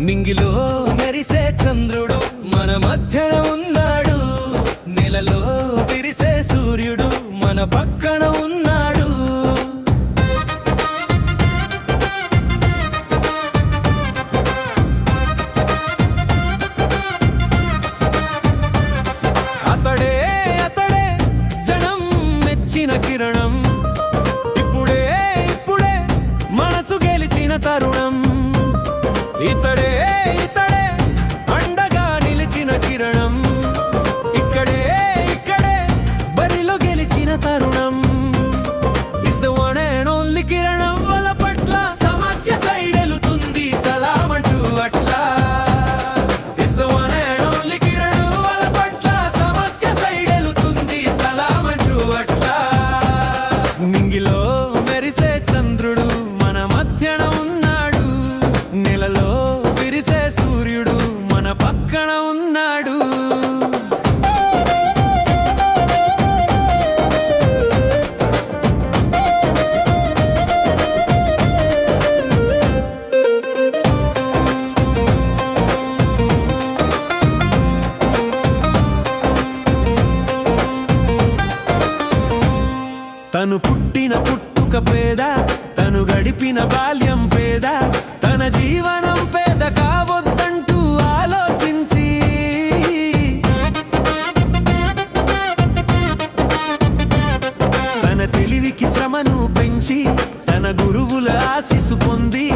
నింగిలో మెరిసే చంద్రుడు మన మధ్యన ఉన్నాడు. నెలలో విరిసే సూర్యుడు మన పక్కన ఉన్నాడు. అతడే అతడే జనం మెచ్చిన కిరణం. ఇప్పుడే ఇప్పుడే మనసు గెలిచిన తరుణం. ఇతడే ఇతడే అండగా నిలిచిన కిరణం. ఇక్కడే ఇక్కడే బరిలో గెలిచిన తరుణం. Is the one and only కిరణం వల పట్ల సమస్య సైడ్ వెళుతుంది సలామంటూ అట్లా. Is the one and only కిరణం వల పట్ల సమస్య సైడ్ వెళుతుంది సలామంటూ అట్లా. నింగిలో మెరిసే చంద్రుడు మన మధ్యన ఉన్నాడు. నెలలో పుట్టిన పుట్టుక పేద తను గడిపిన బాల్యం పేద తన జీవనం పేద కావద్దంటూ ఆలోచించి. తన తెలివికి శ్రమను పెంచి తన గురువుల ఆశీసు పొంది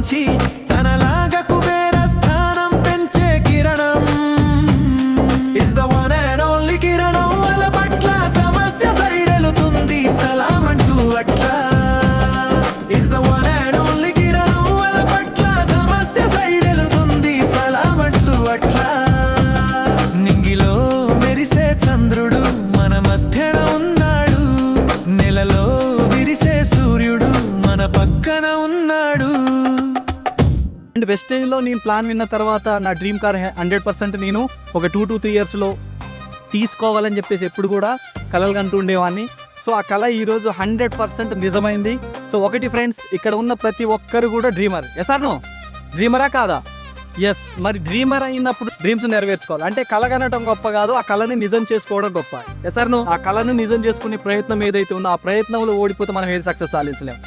వెలుగును పంచి తనలాగా కుబేర స్థానం పెంచే కిరణం. Is the one and only కిరణం వాళ్ళ పట్ల సమస్య సైడ్ వెళుతుంది సలామంటూ అట్లా. Is the one and only కిరణం వాళ్ళ పట్ల సమస్య సైడ్ వెళుతుంది సలామంటూ అట్లా. నింగిలో మెరిసే చంద్రుడు అండ్ వెస్టేజ్లో నేను ప్లాన్ విన్న తర్వాత నా డ్రీమ్ కార్ హండ్రెడ్ పర్సెంట్ నేను ఒక టూ టు త్రీ ఇయర్స్లో తీసుకోవాలని చెప్పేసి ఎప్పుడు కూడా కలలు కంటూ ఉండేవాడిని సో ఆ కళ ఈరోజు హండ్రెడ్ పర్సెంట్ నిజమైంది. సో ఒకటి ఫ్రెండ్స్ ఇక్కడ ఉన్న ప్రతి ఒక్కరు కూడా డ్రీమర్ ఎస్ నో డ్రీమరా కాదా? ఎస్ మరి డ్రీమర్ అయినప్పుడు డ్రీమ్స్ నెరవేర్చుకోవాలి. అంటే కళ కనటం గొప్ప కాదు ఆ కళని నిజం చేసుకోవడం గొప్ప. ఎసార్నో నో ఆ కళను నిజం చేసుకునే ప్రయత్నం ఏదైతే ఉందో ఆ ప్రయత్నంలో ఓడిపోతే మనం ఏది సక్సెస్ సాధించలేము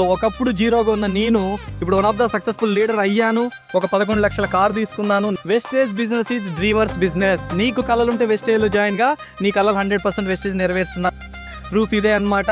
సో ఒకప్పుడు జీరోగా ఉన్న నేను ఇప్పుడు one of the successful leader అయ్యాను. ఒక పదకొండు లక్షల కార్ తీసుకున్నాను. Vestige business is dreamers business నీకు కళలుంటే వెస్టేజ్లో జాయిన్గా నీ కళలు హండ్రెడ్ పర్సెంట్ వెస్టేజ్ నెరవేరుస్తున్నా. ప్రూఫ్ ఇదే అన్నమాట.